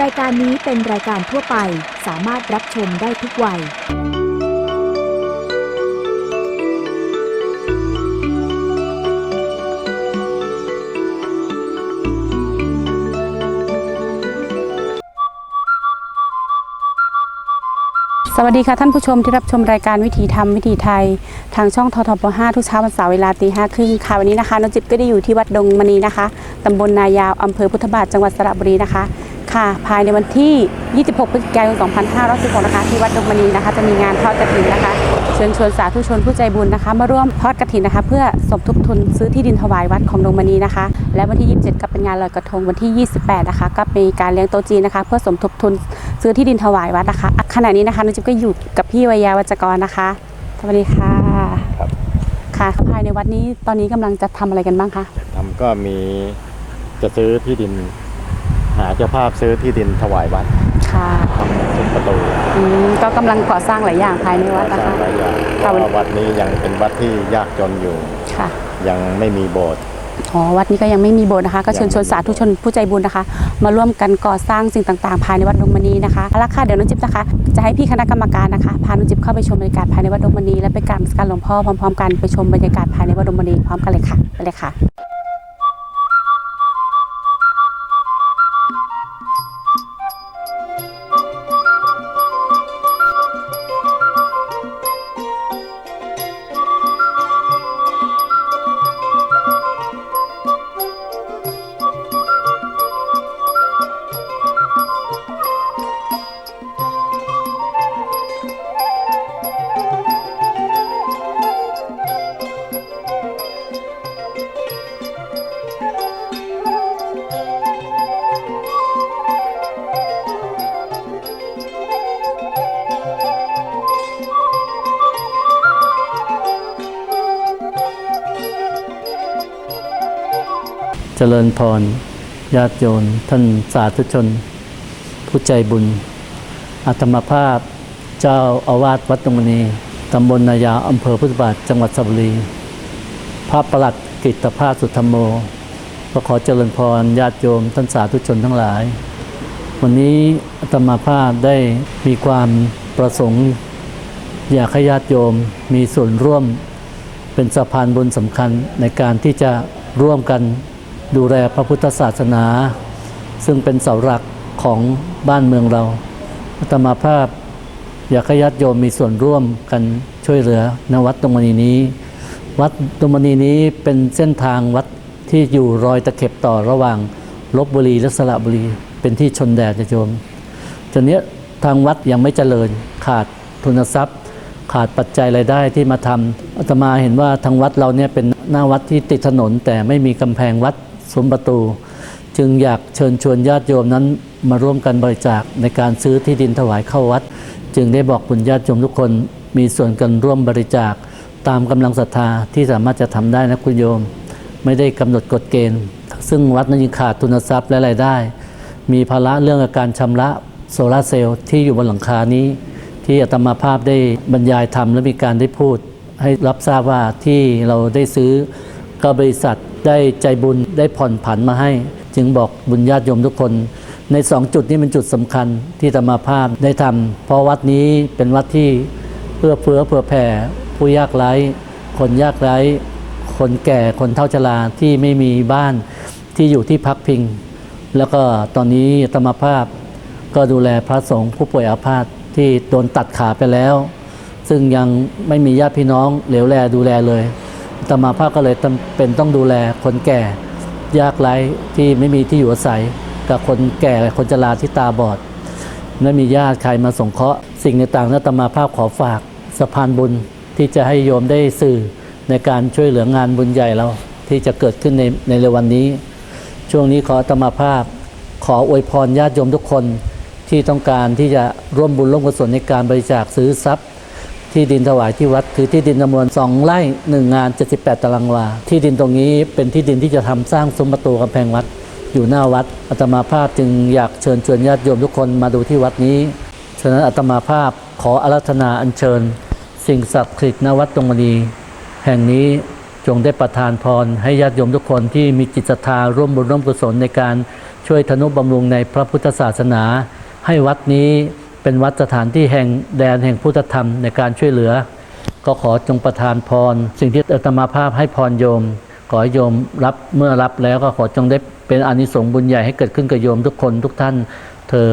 รายการนี้เป็นรายการทั่วไปสามารถรับชมได้ทุกวัย สวัสดีค่ะท่านผู้ชมที่รับชมรายการวิถีธรรมวิถีไทย ทางช่องททบ5ทุกเช้าวันเสาร์เวลาตีห้าครึ่งค่ะวันนี้นะคะน้องจิ๊บก็ได้อยู่ที่วัดดงมณีนะคะตำบลนายาวอำเภอพุทธบาทจังหวัดสระบุรีนะคะ ค่ะ ภายในวันที่ 26 พฤศจิกายน 2516นะคะ ที่วัดดงมณีนะคะ จะมีงานทอดกฐินนะคะ เชิญชวนสาธุชนผู้ใจบุญนะคะ มาร่วมทอดกฐินนะคะ เพื่อสมทบทุนซื้อที่ดินถวายวัดของดงมณีนะคะ และวันที่ 27 ก็เป็นงานลอยกระทง วันที่ 28 นะคะ ก็มีการเลี้ยงโต๊ะจีนนะคะ เพื่อสมทบทุนซื้อที่ดินถวายวัดนะคะอะขณะนี้นะคะน้องจิ๊บก็อยู่กับพี่วิยาวัจกรนะคะ สวัสดีค่ะครับค่ะภายในวัดนี้ตอนนี้กำลังจะทำอะไรกันบ้างคะทำก็มีจะซื้อที่ดิน หาเจ้าภาพซื้อที่ดินถวายวัดค่ะทำซุ้มประตูอืมก็กำลังก่อสร้างหลายอย่างภายในวัดสนะร้างคะ หลายอย่างเพค่ะ ราะว่าวัดนี้ยังเป็นวัดที่ยากจนอยู่ ค่ะ ยังไม่มีโบสถ์ อ๋อวัดนี้ก็ยังไม่มีโบสถ์นะคะ ก็เชิญชวนยังไม่มีสาธุชนผู้ใจบุญนะคะ มาร่วมกันก่อสร้างสิ่งต่างๆ ภายในวัดดงมณีนะคะเอาละค่ะเดี๋ยวน้องจิ๊บนะคะ จะให้พี่คณะกรรมการนะคะพาน้องจิ๊บเข้าไปชมบรรยากาศภายในวัดดงมณีและไปกราบนมัสการหลวงพ่อพร้อมๆกันไปชมบรรยากาศภายในวัดดงมณีพร้อมกันเลยค่ะไปเลยค่ะ เจริญพร ญาติโยมท่านสาธุชน ผู้ใจบุญ อาตมาภาพเจ้าอาวาสวัดตรงมณีตำบลนายาอำเภอพุทธบาทจังหวัดสระบุรี พระประหลัดกิตภาสสุธรรมโมก็ขอเจริญพรญาติโยมท่านสาธุชนทั้งหลาย วันนี้อาตมาภาพได้มีความประสงค์ อยากให้ญาติโยมมีส่วนร่วมเป็นสะพานบุญสำคัญในการที่จะร่วมกัน ดูแลพระพุทธศาสนา ซึ่งเป็นเสาหลักของบ้านเมืองเราอาตมาภาพอยากให้ญาติโยมมีส่วนร่วมกันช่วยเหลือณวัดตรงมณีนี้ วัดตรงมณีนี้เป็นเส้นทางวัดที่อยู่รอยตะเข็บต่อระหว่างลบบุรีและสระบุรี เป็นที่ชนแดนจะโยมจนเนี้ยทางวัดยังไม่เจริญขาดทุนทรัพย์ ขาดปัจจัยรายได้ที่มาทำอาตมาเห็นว่าทางวัดเราเนี่ยเป็นหน้าวัดที่ติดถนนแต่ไม่มีกำแพงวัด สมประตู จึงอยากเชิญชวนญาติโยมนั้นมาร่วมกันบริจาคในการซื้อที่ดินถวายเข้าวัด จึงได้บอกบุญญาติโยมทุกคนมีส่วนกันร่วมบริจาค ตามกำลังศรัทธาที่สามารถจะทำได้นะคุณโยม ไม่ได้กำหนดกฎเกณฑ์ ซึ่งวัดนั้นยังขาดทุนทรัพย์และรายได้ มีภาระเรื่องการชำระโซลาร์เซลล์ที่อยู่บนหลังคานี้ ที่อาตมาภาพได้บรรยายธรรมและมีการได้พูด ให้รับทราบว่าที่เราได้ซื้อ ก็บริษัทได้ใจบุญได้ผ่อนผันมาให้ จึงบอกบุญญาติโยมทุกคน ในสองจุดนี้เป็นจุดสำคัญที่อาตมาภาพได้ทำเพราะวัดนี้เป็นวัดที่เพื่อเฟื้อเผื่อแผ่ ผู้ยากไร้ คนยากไร้ คนแก่คนเฒ่าชราที่ไม่มีบ้านที่อยู่ที่พักพิง แล้วก็ตอนนี้อาตมาภาพก็ดูแลพระสงฆ์ผู้ป่วยอาพาธที่โดนตัดขาไปแล้ว ซึ่งยังไม่มีญาติพี่น้องเหลียวแลดูแลเลย ตมาภาพก็เลยจำเป็นต้องดูแลคนแก่ ยากไร้ที่ไม่มีที่อยู่อาศัย กับคนแก่คนชราที่ตาบอดไม่มีญาติใครมาสงเคราะห์สิ่งต่างๆนั้นตมาภาพขอฝากสะพานบุญที่จะให้โยมได้สื่อในการช่วยเหลืองานบุญใหญ่เราที่จะเกิดขึ้นในในเร็ววันนี้ ช่วงนี้ขอตมาภาพ ขออวยพรญาติโยมทุกคนที่ต้องการที่จะร่วมบุญร่วมกุศลในการบริจาคซื้อทรัพย์ ที่ดินถวายที่วัดคือที่ดินจำนวน 2 ไร่ 1 งาน 78 ตารางวา ที่ดินตรงนี้เป็นที่ดินที่จะทำสร้างซุ้มประตูกำแพงวัด อยู่หน้าวัดอาตมาภาพจึงอยากเชิญชวนญาติโยมทุกคนมาดูที่วัดนี้ ฉะนั้นอาตมาภาพขออารัธนาอัญเชิญ สิ่งศักดิ์สิทธิ์ณวัดตรงมณีแห่งนี้จงได้ประทานพรให้ญาติโยมทุกคนที่มีจิตศรัทธาร่วมบุญร่วมกุศลในการช่วยทนุบำรุงในพระพุทธศาสนา ให้วัดนี้ เป็นวัดสถานที่แห่งแดนแห่งพุทธธรรมในการช่วยเหลือ ก็ขอจงประทานพร สิ่งที่อาตมาภาพให้พรโยม ขอโยมรับเมื่อรับแล้วก็ขอจงได้เป็นอนิสงส์บุญใหญ่ให้เกิดขึ้นกับโยมทุกคนทุกท่านเธอ